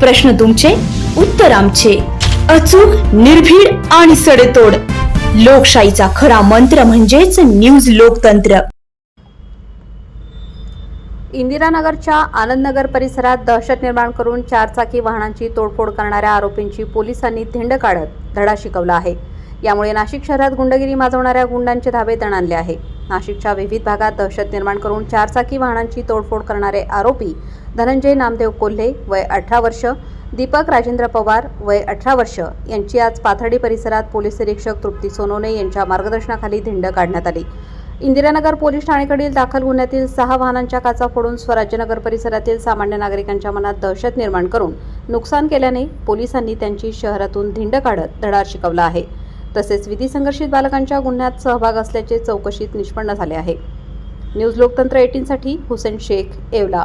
प्रश्न तुमचे उत्तर आमचे. अचूक निर्भीड आणि सडेतोड. लोकशाहीचा खरा मंत्र म्हणजेच न्यूज लोकतंत्र. इंदिरानगरच्या आनंदनगर परिसरात दहशत निर्माण करून चारचाकी वाहनांची तोडफोड करणाऱ्या आरोपींची पोलिसांनी धिंड काढत धडा शिकवला आहे. यामुळे नाशिक शहरात गुंडगिरी माजवणाऱ्या गुंडांचे धाबे तणाणले आहे. नाशिकच्या विविध भागात दहशत निर्माण करून चारचाकी वाहनांची तोडफोड करणारे आरोपी धनंजय नामदेव कोल्हे वय अठरा वर्ष दीपक राजेंद्र पवार वय अठरा वर्ष यांची आज पाथर्डी परिसरात पोलीस निरीक्षक तृप्ती सोनोने यांच्या मार्गदर्शनाखाली धिंड काढण्यात आली. इंदिरानगर पोलीस ठाणेकडील दाखल गुन्ह्यातील सहा वाहनांच्या काचा फोडून स्वराज्यनगर परिसरातील सामान्य नागरिकांच्या मनात दहशत निर्माण करून नुकसान केल्याने पोलिसांनी त्यांची शहरातून धिंड काढत धडा शिकवला आहे. तसेच विधी संघर्षित बालकांच्या गुन्ह्यात सहभाग असल्याचे चौकशीत निष्पन्न झाले आहे. न्यूज लोकतंत्र एटीनसाठी हुसेन शेख येवला.